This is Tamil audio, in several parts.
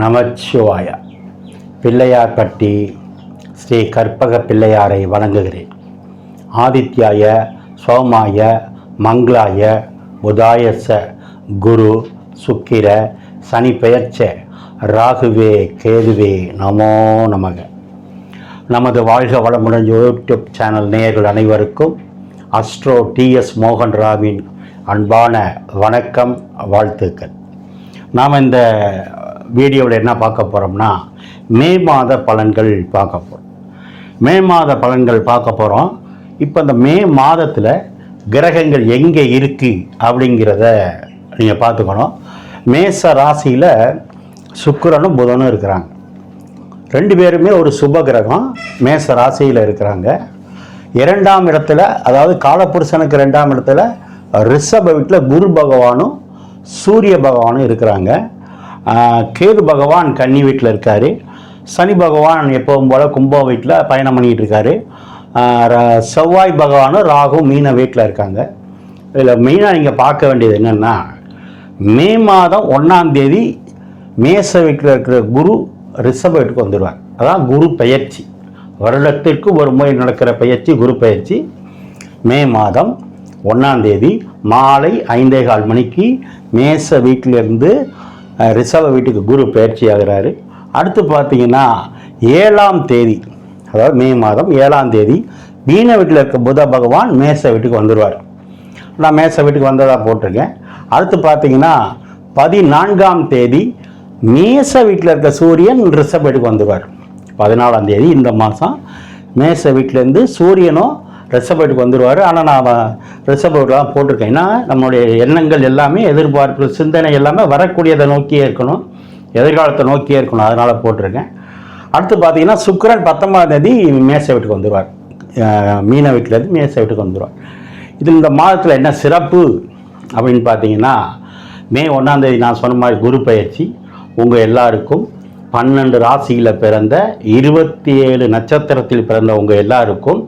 நமச்சிவாய. பிள்ளையார்பட்டி ஸ்ரீ கற்பக பிள்ளையாரை வணங்குகிறேன். ஆதித்யாய சோமாய மங்களாய புதாயச குரு சுக்கிர சனி பெயர்ச்ச ராகுவே கேதுவே நமோ நமக. நமது வாழ்க வளமுடன் யூடியூப் சேனல் நேயர்கள் அனைவருக்கும் அஸ்ட்ரோ டிஎஸ் மோகன் ராவின் அன்பான வணக்கம் வாழ்த்துக்கள். நாம் இந்த வீடியோவில் என்ன பார்க்க போகிறோம்னா மே மாத பலன்கள் பார்க்க போகிறோம் மே மாத பலன்கள் பார்க்க போகிறோம் இப்போ இந்த மே மாதத்தில் கிரகங்கள் எங்கே இருக்குது அப்படிங்கிறத நீங்கள் பார்த்துக்கணும். மேச ராசியில் சுக்கிரனும் புதனும் இருக்கிறாங்க. ரெண்டு பேருமே ஒரு சுப கிரகம் மேச ராசியில் இருக்கிறாங்க. இரண்டாம் இடத்துல அதாவது காலப்புருஷனுக்கு ரெண்டாம் இடத்துல ரிஷப வீட்டில் குரு பகவானும் சூரிய பகவானும் இருக்கிறாங்க. கேது பகவான் கன்னி வீட்டில் இருக்கார். சனி பகவான் எப்பவும் போல் கும்பம் வீட்டில் பயணம் பண்ணிகிட்டு இருக்காரு. ர- செவ்வாய் பகவானும் ராகு மீன வீட்டில் இருக்காங்க. இதில் மெயினாக நீங்கள் பார்க்க வேண்டியது என்னென்னா மே மாதம் ஒன்றாம் தேதி மேச வீட்டில் இருக்கிற குரு ரிஷப வீட்டுக்கு வந்துடுவார் அதான் குரு பெயர்ச்சி. வருடத்திற்கு ஒரு முறை நடக்கிற பயிற்சி குரு பயிற்சி மே மாதம் ஒன்றாம் தேதி மாலை ஐந்தே கால் மணிக்கு மேச வீட்டிலிருந்து ரிஷப வீட்டுக்கு குரு பயிற்சி ஆகிறாரு. அடுத்து பார்த்தீங்கன்னா ஏழாம் தேதி அதாவது மே மாதம் ஏழாம் தேதி மீன வீட்டில் இருக்க புத பகவான் மேச வீட்டுக்கு வந்துடுவார் நான் மேச வீட்டுக்கு வந்ததாக போட்டிருக்கேன். அடுத்து பார்த்தீங்கன்னா பதினான்காம் தேதி மேச வீட்டில் இருக்க சூரியன் ரிஷப வீட்டுக்கு வந்துடுவார் பதினாலாம் தேதி இந்த மாதம் மேச வீட்டிலேருந்து சூரியனும் ரிஷப வீட்டுக்கு வந்துடுவார் ஆனால் நான் ரிஷப வீட்டில் போட்டிருக்கேன். ஏன்னா நம்மளுடைய எண்ணங்கள் எல்லாமே எதிர்பார்ப்பு சிந்தனை எல்லாமே வரக்கூடியதை நோக்கியே இருக்கணும். எதிர்காலத்தை நோக்கியே இருக்கணும். அதனால் போட்டிருக்கேன். அடுத்து பார்த்தீங்கன்னா சுக்கரன் பத்தொன்பதாம் தேதி மேச வீட்டுக்கு வந்துடுவார் மீன வீட்டிலேருந்து மேச வீட்டுக்கு வந்துடுவார் இது இந்த மாதத்தில் என்ன சிறப்பு அப்படின்னு பார்த்தீங்கன்னா மே ஒன்றாந்தேதி நான் சொன்ன மாதிரி குரு பயிற்சி உங்கள் எல்லாருக்கும். பன்னெண்டு ராசியில் பிறந்த இருபத்தி ஏழு நட்சத்திரத்தில் பிறந்த உங்கள் எல்லாருக்கும்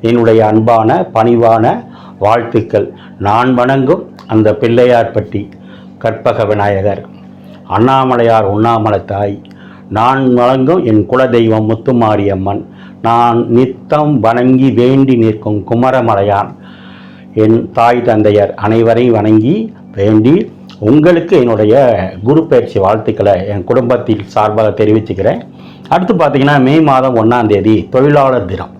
என்னுடைய அன்பான பணிவான வாழ்த்துக்கள். நான் வணங்கும் அந்த பிள்ளையார்பட்டி கற்பக விநாயகர் அண்ணாமலையார் உண்ணாமலை தாய். நான் வணங்கும் என் குலதெய்வம் முத்துமாரியம்மன். நான் நித்தம் வணங்கி வேண்டி நிற்கும் குமரமலையான். என் தாய் தந்தையர் அனைவரையும் வணங்கி வேண்டி உங்களுக்கு என்னுடைய குரு பயிற்சி வாழ்த்துக்களை என் குடும்பத்தில் சார்பாக தெரிவிச்சுக்கிறேன். அடுத்து பார்த்தீங்கன்னா மே மாதம் ஒன்றாம் தேதி தொழிலாளர் தினம்.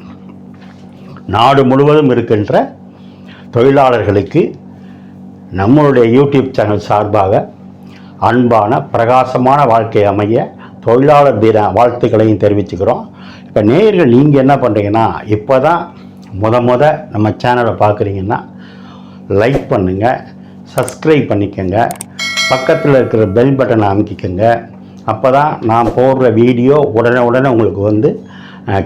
நாடு முழுவதும் இருக்கின்ற தொழிலாளர்களுக்கு நம்மளுடைய யூடியூப் சேனல் சார்பாக அன்பான பிரகாசமான வாழ்க்கை அமைய தொழிலாளர் தின வாழ்த்துக்களையும் தெரிவிச்சுக்கிறோம். இப்போ நேயர்கள் நீங்கள் என்ன பண்ணுறீங்கன்னா இப்போ தான் முத முத நம்ம சேனலை பார்க்குறீங்கன்னா லைக் பண்ணுங்கள் சப்ஸ்கிரைப் பண்ணிக்கோங்க பக்கத்தில் இருக்கிற பெல் பட்டனை அமைக்கிக்கோங்க. அப்போ தான் நான் போடுற வீடியோ உடனே உடனே உங்களுக்கு வந்து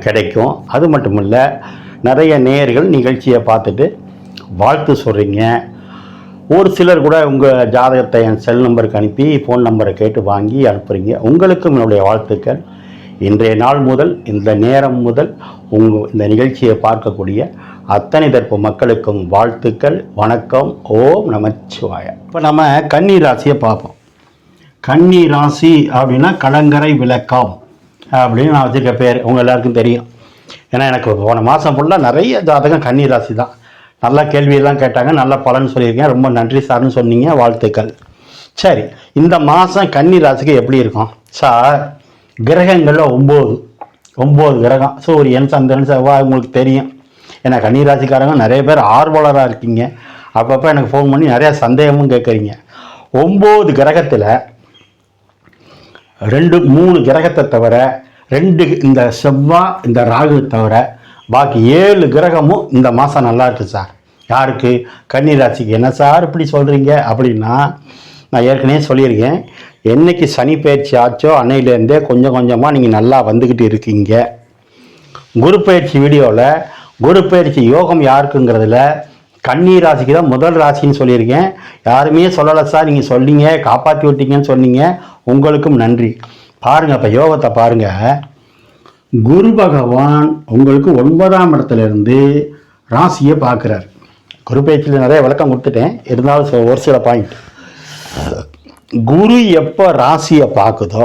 கிடைக்கும். அது மட்டும் இல்லை நிறைய நேயர்கள் நிகழ்ச்சியை பார்த்துட்டு வாழ்த்து சொல்கிறீங்க ஒரு சிலர் கூட உங்கள் ஜாதகத்தை என் செல் நம்பருக்கு அனுப்பி ஃபோன் நம்பரை கேட்டு வாங்கி அனுப்புகிறீங்க உங்களுக்கும் என்னுடைய வாழ்த்துக்கள். இன்றைய நாள் முதல் இந்த நேரம் முதல் உங்கள் இந்த நிகழ்ச்சியை பார்க்கக்கூடிய அத்தனை தரப்பு மக்களுக்கும் வாழ்த்துக்கள் வணக்கம் ஓம் நமச்சிவாய. இப்போ நம்ம கன்னி ராசியை பார்ப்போம். கன்னி ராசி அப்படின்னா கலங்கரை விளக்கம் அப்படின்னு நான் வச்சுருக்க பேர். உங்கள் எல்லாருக்கும் தெரியும். ஏன்னா எனக்கு போன மாதம் ஃபுல்லாக நிறைய ஜாதகம் கன்னி ராசி தான். நல்ல கேள்வியெல்லாம் கேட்டாங்க நல்ல பலன் சொல்லியிருக்கேன் ரொம்ப நன்றி சார்னு சொன்னீங்க வாழ்த்துக்கள். சரி இந்த மாதம் கன்னி ராசிக்கு எப்படி இருக்கும்? சார் கிரகங்களில் ஒம்பது ஒம்பது கிரகம். சூரியன் சந்திரன் செவ்வாய் உங்களுக்கு தெரியும். ஏன்னா கன்னி ராசிக்காரங்க நிறைய பேர் ஆர்வலராக இருக்கீங்க. அப்பப்போ எனக்கு ஃபோன் பண்ணி நிறைய சந்தேகமும் கேட்குறீங்க. ஒம்பது கிரகத்தில் ரெண்டு மூணு கிரகத்தை தவிர ரெண்டு இந்த செவ்வாய் இந்த ராகு தவிர பாக்கி ஏழு கிரகமும் இந்த மாதம் நல்லா இருக்கு சார். யாருக்கு? கன்னி ராசிக்கு என்ன சார் இப்படி சொல்கிறீங்க அப்படின்னா நான் ஏற்கனவே சொல்லியிருக்கேன். என்னைக்கு சனி பயிற்சி ஆச்சோ அன்னையிலேருந்தே கொஞ்சம் கொஞ்சமாக நீங்கள் நல்லா வந்துக்கிட்டு இருக்கீங்க. குரு பயிற்சி வீடியோவில் குரு பயிற்சி யோகம் யாருக்குங்கிறதுல கன்னி ராசிக்கு தான் முதல் ராசின்னு சொல்லியிருக்கேன். யாருமே சொல்லலை சார். நீங்கள் சொன்னீங்க காப்பாற்றி விட்டீங்கன்னு சொன்னீங்க. உங்களுக்கும் நன்றி. பாருங்கள் இப்போ யோகத்தை பாருங்கள் குரு பகவான் உங்களுக்கு ஒன்பதாம் இடத்துலேருந்து ராசியை பார்க்குறார். குரு பேச்சில் நிறைய விளக்கம் கொடுத்துட்டேன். இருந்தாலும் ஒரு சில பாயிண்ட் குரு எப்போ ராசியை பார்க்குதோ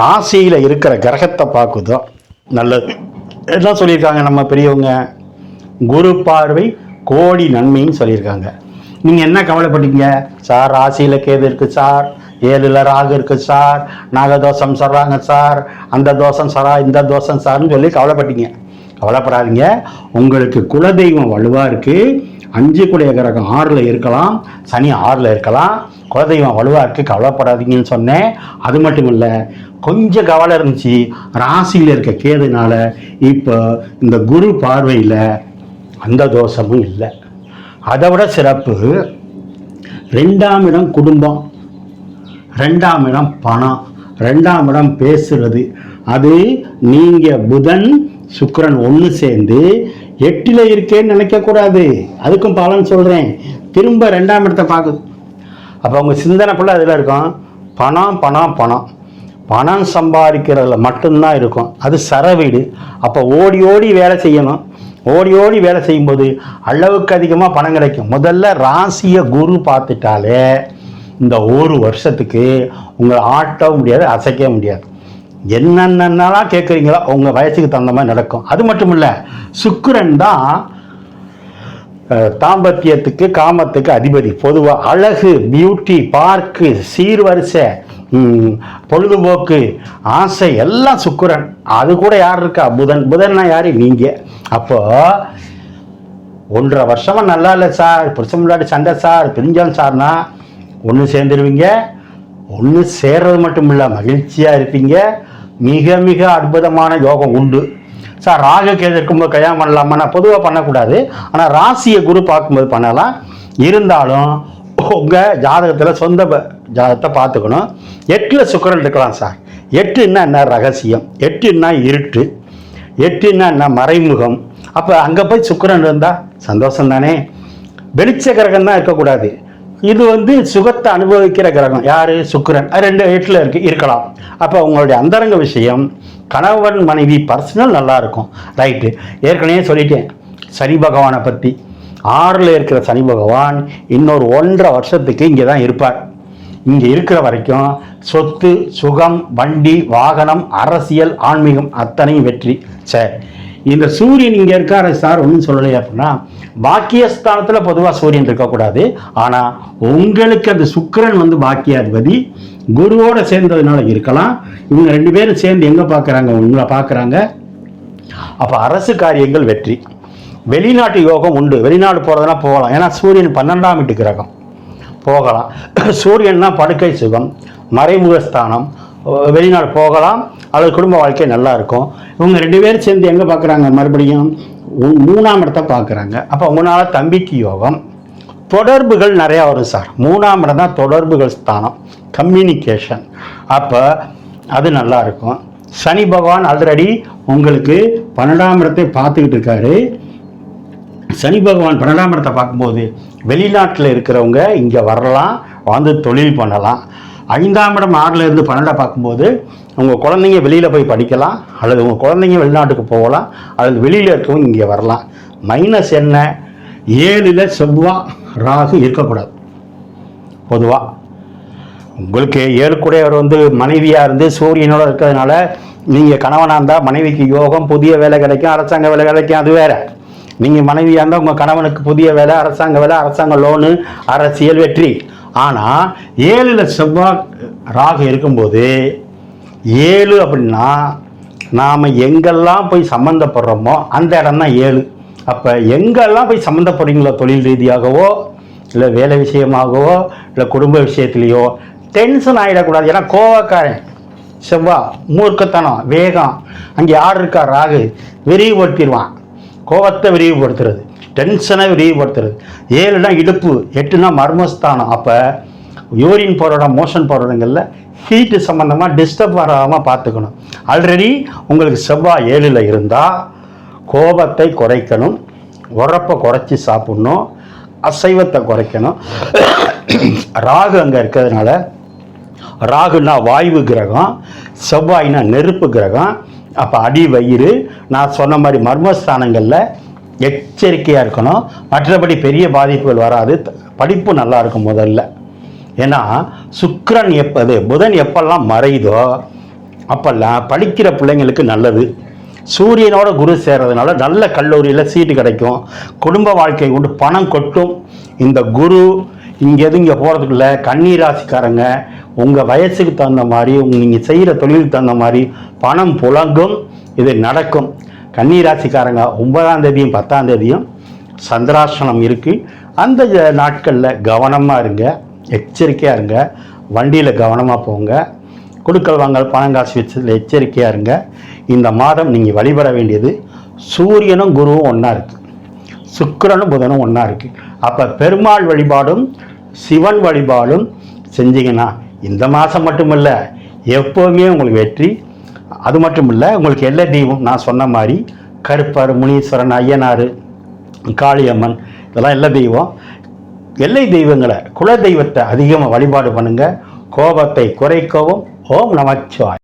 ராசியில் இருக்கிற கிரகத்தை பார்க்குதோ நல்லது. என்ன சொல்லியிருக்காங்க நம்ம பெரியவங்க. குரு பார்வை கோடி நன்மைன்னு சொல்லியிருக்காங்க. நீங்கள் என்ன கவலைப்பட்டீங்க? சார் ராசியில் கேது இருக்குது சார். ஏழில் ராகு இருக்குது சார். நாகதோஷம் சொல்கிறாங்க சார். அந்த தோஷம் சாரா இந்த தோஷம் சார்னு சொல்லி கவலைப்பட்டீங்க. கவலைப்படாதீங்க. உங்களுக்கு குலதெய்வம் வலுவாக இருக்குது அஞ்சு குடைய கிரகம் ஆறில் இருக்கலாம். சனி ஆறில் இருக்கலாம். குலதெய்வம் வலுவாக இருக்குது கவலைப்படாதீங்கன்னு சொன்னேன். அது மட்டும் இல்லை கொஞ்சம் கவலை இருந்துச்சு. ராசியில் இருக்க கேதுனால இப்போ இந்த குரு பார்வையில் அந்த தோஷமும் இல்லை. அதை விட சிறப்பு ரெண்டாம் இடம் குடும்பம். ரெண்டாம் இடம் பணம். ரெண்டாம் இடம் பேசுறது. அது நீங்கள் புதன் சுக்கரன் ஒன்று சேர்ந்து எட்டில் இருக்கேன்னு நினைக்கக்கூடாது. அதுக்கும் பலன் சொல்கிறேன் திரும்ப ரெண்டாம் இடத்தை பார்க்குது அப்போ அவங்க சிந்தனை ஃபுல்லாக அதில் இருக்கும்? பணம் பணம் பணம். பணம் சம்பாதிக்கிறதுல மட்டும்தான் இருக்கும். அது சரவீடு. அப்போ ஓடி ஓடி வேலை செய்யணும். ஓடி ஓடி வேலை செய்யும்போது அளவுக்கு அதிகமாக பணம் கிடைக்கும். முதல்ல ராசியை குரு பார்த்துட்டாலே இந்த ஒரு வருஷத்துக்கு உங்களை ஆட்டவும் முடியாது அசைக்க முடியாது. என்னென்னலாம் கேட்குறீங்களோ உங்கள் வயசுக்கு தகுந்த மாதிரி நடக்கும். அது மட்டும் இல்லை சுக்கரன் தான் தாம்பத்தியத்துக்கு காமத்துக்கு அதிபதி. பொதுவாக அழகு பியூட்டி பார்க்கு சீர்வரிசை பொழுதுபோக்கு ஆசை எல்லாம் சுக்கரன். அது கூட யார் இருக்கா? புதன். புதன்னா யார்? நீங்கள் அப்போ ஒன்றரை வருஷமா நல்லா இல்லை சார். புருஷன் முன்னாடி சண்டை சார். பிரிஞ்சாலும் சார்னா ஒன்று சேர்ந்துருவீங்க. ஒன்று சேர்றது மட்டும் இல்லை மகிழ்ச்சியாக இருப்பீங்க. மிக மிக அற்புதமான யோகம் உண்டு. சார் ராக கேது இருக்கும்போது கல்யாணம் பண்ணலாமா? நான் பொதுவாக பண்ணக்கூடாது. ஆனால் ராசியை குரு பார்க்கும்போது பண்ணலாம். இருந்தாலும் உங்கள் ஜாதகத்தில் சொந்த ஜாதகத்தை பார்த்துக்கணும். எட்டில் சுக்கரன் இருக்கலாம் சார். எட்டுன்னா என்ன ரகசியம்? எட்டுன்னா இருட்டு. எட்டுன்னா என்ன மறைமுகம்? அப்போ அங்கே போய் சுக்கரன் இருந்தால் சந்தோஷம் தானே வெளிச்ச கிரகம் தான் இருக்கக்கூடாது. இது வந்து சுகத்தை அனுபவிக்கிற கிரகம். யாரு? சுக்கிரன். ரெண்டு எட்டில் இருக்கு இருக்கலாம். அப்போ உங்களுடைய அந்தரங்க விஷயம் கணவன் மனைவி பர்சனல் நல்லா இருக்கும் ரைட்டு ஏற்கனவே சொல்லிட்டேன். சனி பகவானை பற்றி ஆறில் இருக்கிற சனி பகவான் இன்னொரு ஒன்றரை வருஷத்துக்கு இங்கே தான் இருப்பார். இங்கே இருக்கிற வரைக்கும் சொத்து சுகம் வண்டி வாகனம் அரசியல் ஆன்மீகம் அத்தனையும் வெற்றி. சரி. இந்த சூரியன் இங்கே இருக்காரு சார் ஒன்றும் சொல்லலையே அப்படின்னா பாக்கியஸ்தானத்தில் பொதுவாக சூரியன் இருக்கக்கூடாது. ஆனால் உங்களுக்கு அந்த சுக்கரன் வந்து பாக்கியாதிபதி குருவோட சேர்ந்ததுனால இருக்கலாம். இவங்க ரெண்டு பேரும் சேர்ந்து எங்கே பார்க்குறாங்க உங்களை பார்க்குறாங்க அப்போ அரசு காரியங்கள் வெற்றி. வெளிநாட்டு யோகம் உண்டு. வெளிநாடு போகிறதுனா போகலாம். ஏன்னா சூரியன் பன்னெண்டாம் வீட்டு கிரகம். போகலாம். சூரியன்னா படுக்கை சுகம் மறைமுக ஸ்தானம் வெளிநாடு போகலாம். அல்லது குடும்ப வாழ்க்கை நல்லா இருக்கும் இவங்க ரெண்டு பேரும் சேர்ந்து எங்கே பார்க்குறாங்க மறுபடியும் மூணாம் இடத்த பார்க்குறாங்க அப்போ உங்களால் தம்பிக்கு யோகம். தொடர்புகள் நிறையா வரும் சார். மூணாம் இடம் தான் தொடர்புகள் ஸ்தானம். கம்யூனிகேஷன் அப்போ அது நல்லா இருக்கும் சனி பகவான் ஆல்ரெடி உங்களுக்கு பன்னெண்டாம் இடத்தை பார்த்துக்கிட்டு இருக்காரு. சனி பகவான் பன்னெண்டாம் இடத்தை பார்க்கும்போது வெளிநாட்டில் இருக்கிறவங்க இங்கே வரலாம் வந்து தொழில் பண்ணலாம். ஐந்தாம் இடம் ஆறில் இருந்து பன்னெண்டை பார்க்கும்போது உங்கள் குழந்தைங்க வெளியில் போய் படிக்கலாம் அல்லது உங்கள் குழந்தைங்க வெளிநாட்டுக்கு போகலாம் அல்லது வெளியில் இருக்கவங்க இங்கே வரலாம். மைனஸ் என்ன? ஏழில் செவ்வாய் ராகு இருக்கக்கூடாது. பொதுவாக உங்களுக்கு ஏழுக்குடையவர் வந்து மனைவியாக இருந்து சூரியனோட இருக்கிறதுனால நீங்கள் கணவனாக இருந்தால் மனைவிக்கு யோகம் புதிய வேலை கிடைக்கும் அரசாங்க வேலை கிடைக்கும் அது வேறு. நீங்கள் மனைவியாக இருந்தால் உங்கள் கணவனுக்கு புதிய வேலை அரசாங்க வேலை அரசாங்க லோனு அரசியல் வெற்றி. ஆனால் ஏழில் செவ்வாய் ராகு இருக்கும்போது ஏழு அப்படின்னா நாம் எங்கெல்லாம் போய் சம்மந்தப்படுறோமோ அந்த இடம் தான் ஏழு. அப்போ எங்கெல்லாம் போய் சம்மந்தப்படுறீங்களோ தொழில் ரீதியாகவோ இல்லை வேலை விஷயமாகவோ இல்லை குடும்ப விஷயத்துலேயோ டென்ஷன் ஆகிடக்கூடாது ஏன்னா கோவக்காரன் செவ்வா மூர்க்கத்தனம் வேகம். அங்கே யார் இருக்கா? ராகு. விரிவுபடுத்திடுவான். கோவத்தை விரிவுபடுத்துறது. டென்ஷனை விரிவுபடுத்துறது ஏழுனா இடுப்பு எட்டுனா மர்மஸ்தானம். அப்போ யூரின் போகிற இடம் மோஷன் போகிற இடங்களில் ஹீட்டு சம்மந்தமாக டிஸ்டர்ப் வராமல் பார்த்துக்கணும். ஆல்ரெடி உங்களுக்கு செவ்வாய் ஏழில் இருந்தால் கோபத்தை குறைக்கணும் உரப்பை குறைச்சி சாப்பிட்ணும் அசைவத்தை குறைக்கணும். ராகு அங்கே இருக்கிறதுனால ராகுனா வாயு கிரகம் செவ்வாய்னா நெருப்பு கிரகம். அப்போ அடி வயிறு நான் சொன்ன மாதிரி மர்மஸ்தானங்களில் எச்சரிக்கையாக இருக்கணும். மற்றபடி பெரிய பாதிப்புகள் வராது. படிப்பு நல்லா இருக்கும் முதல்ல. ஏன்னா சுக்கிரன் எப்போது புதன் எப்பெல்லாம் மறையுதோ அப்போல்லாம் படிக்கிற பிள்ளைங்களுக்கு நல்லது. சூரியனோட குரு சேர்றதுனால நல்ல கல்லூரியில் சீட்டு கிடைக்கும். குடும்ப வாழ்க்கை கொண்டு பணம் கொட்டும். இந்த குரு இங்கேருந்து இங்கே போகிறதுக்குள்ள கண்ணீராசிக்காரங்க உங்கள் வயசுக்கு தகுந்த மாதிரி நீங்கள் செய்கிற தொழிலுக்கு தகுந்த மாதிரி பணம் புழங்கும். இது நடக்கும். கன்னிராசிக்காரங்க ஒன்பதாம் தேதியும் பத்தாம் தேதியும் சந்திராசனம் இருக்குது அந்த நாட்களில் கவனமாக இருங்க எச்சரிக்கையாக இருங்க வண்டியில் கவனமாக போங்க. கொடுக்கல் வாங்கல் பணம் காசு வச்சதில் எச்சரிக்கையாக இருங்க. இந்த மாதம் நீங்கள் வழிபட வேண்டியது சூரியனும் குருவும் ஒன்றா இருக்குது சுக்கிரனும் புதனும் ஒன்றா இருக்குது அப்போ பெருமாள் வழிபாடும் சிவன் வழிபாடும் செஞ்சீங்கன்னா இந்த மாதம் மட்டுமல்ல எப்போவுமே உங்களுக்கு வெற்றி அது மட்டும் இல்லை உங்களுக்கு எல்லா தெய்வம் நான் சொன்ன மாதிரி கருப்பர் முனீஸ்வரன் ஐயனார் காளியம்மன் இதெல்லாம் எல்லா தெய்வம். எல்லை தெய்வங்களை குல தெய்வத்தை அதிகமாக வழிபாடு பண்ணுங்கள் கோபத்தை குறைக்கவும். ஓம் நமச்சிவாய்